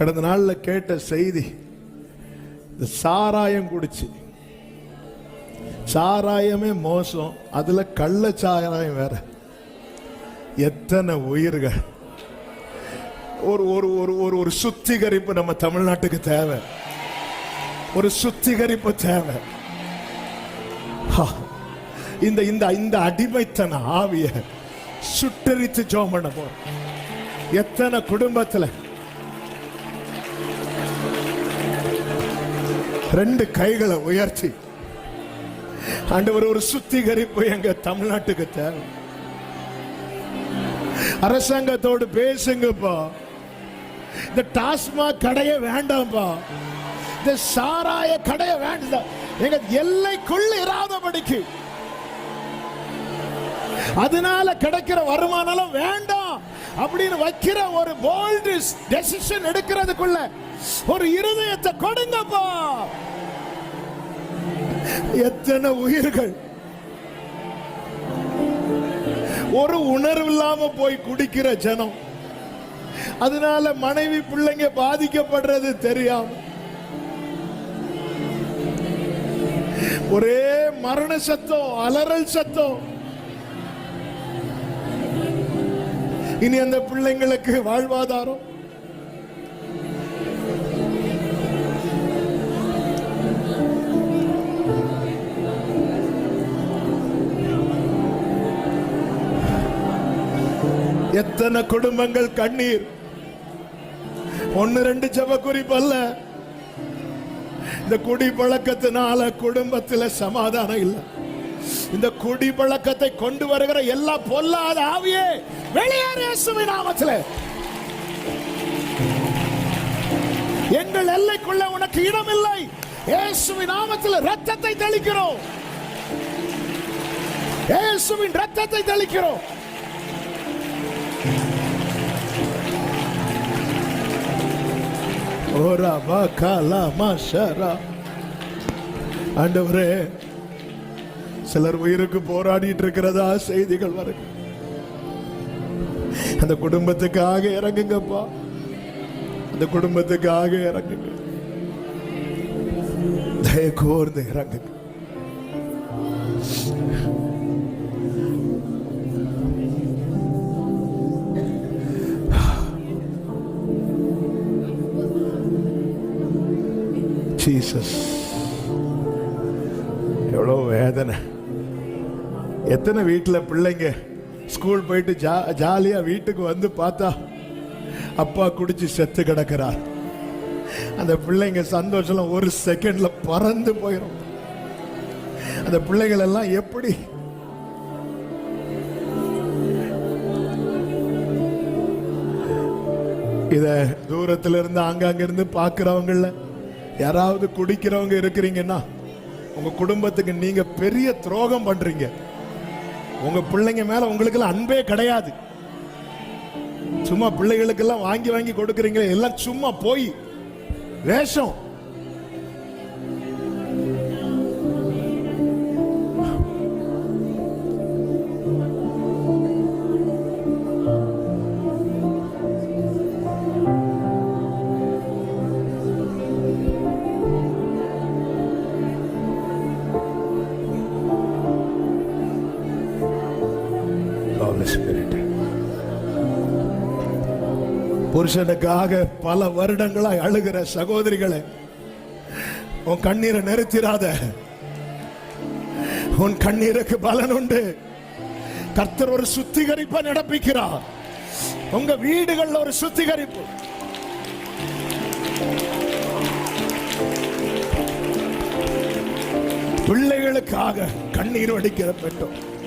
கடந்த நாள்ல கேட்ட செய்தி இந்த சாராயம் குடிச்சு. சாராயமே மோசம் அதுல கள்ள சாராயம் வேற. எத்தனை உயிர்கள். ஒரு ஒரு ஒரு ஒரு ஒரு சுத்திகரிப்பு நம்ம தமிழ்நாட்டுக்கு தேவை. ஒரு சுத்திகரிப்பு தேவை. ஹா. இந்த இந்த இந்த அடிமைத்தன ஆவிய சுட்டரித்து ஜோம் பண்ண போறோம். எத்தனை குடும்பத்தில் ரெண்டு கைகளை உயர்த்தி. ஆண்டவர் ஒரு சுத்திகரிப்பு எங்க தமிழ்நாட்டுக்கு தேவை. அரசாங்கத்தோடு பேசுங்கப்பா. இந்த டாஸ்மாக் கடைய வேண்டாம்ப்பா. இந்த சாராய கடைய வேண்டாம். எங்க எல்லைக்குள் இராதபடிக்கு. அதனால கிடைக்கிற வருமானம் வேண்டாம். அப்படின்னு வைக்கிற ஒரு போல்டு டெசிஷன் எடுக்கிறதுக்குள்ள ஒரு இருதயத்தை கொடுங்கப்பா. எத்தனை உயிர்கள். ஒரு உணர்வு இல்லாம போய் குடிக்கிற ஜனம். அதனால மனைவி பிள்ளைங்க பாதிக்கப்படுறது தெரியாம. ஒரே மரண சத்தம் அலறல் சத்தம். இனி அந்த பிள்ளைங்களுக்கு வாழ்வாதாரம். எத்தனை குடும்பங்கள் கண்ணீர்? ஒன்னு ரெண்டு ஜப குறிப்பு அல்ல. இந்த குடி பழக்கத்தினால குடும்பத்தில் சமாதானம் இல்லை. இந்த குடி பழக்கத்தை கொண்டு வருகிற எல்லா பொல்லாத ஆவியே வெளியேறு இயேசுவின் நாமத்திலே. எங்கள் எல்லைக்குள்ள உனக்கு இடமில்லை. இயேசுவின் நாமத்தில் ரத்தத்தை தெளிக்கிறோம். இயேசுவின் ரத்தத்தை தெளிக்கிறோம். ஆண்டவரே சிலர் உயிருக்கு போராடிட்டு இருக்கிறதா செய்திகள் வருது. அந்த குடும்பத்துக்காக இறங்குங்கப்பா. அந்த குடும்பத்துக்காக இறங்குங்க. தயக்கோர்ந்து இறங்குங்க. ஜீசஸ் எவ்வளோ வேதனை. எத்தனை வீட்டில் பிள்ளைங்க ஸ்கூல் போயிட்டு ஜா ஜாலியாக வீட்டுக்கு வந்து பார்த்தா அப்பா குடிச்சு செத்து கிடக்கிறார். அந்த பிள்ளைங்க சந்தோஷம் ஒரு செகண்ட்ல பறந்து போயிடும் அந்த பிள்ளைகள் எல்லாம் எப்படி? இத தூரத்துல இருந்து ஆங்காங்க இருந்து பாக்குறவங்கள யாராவது குடிக்கிறவங்க இருக்கிறீங்கன்னா உங்க குடும்பத்துக்கு நீங்க பெரிய துரோகம் பண்றீங்க. உங்க பிள்ளைங்க மேல உங்களுக்கு அன்பே கிடையாது. சும்மா பிள்ளைகளுக்கெல்லாம் வாங்கி வாங்கி கொடுக்குறீங்களே எல்லாம் சும்மா போய் வேஷம். புருஷனுக்காக பல வருடங்களாய் அழுகிற சகோதரிகளை உன் கண்ணீரை நிறுத்திராத. உன் கண்ணீருக்கு பலன் உண்டு. கர்த்தர் ஒரு சுத்திகரிப்பை நடப்பிக்கிறார். உங்க வீடுகள்ல ஒரு சுத்திகரிப்பு. பிள்ளைகளுக்காக கண்ணீர் வடிக்கிற பெற்றோர்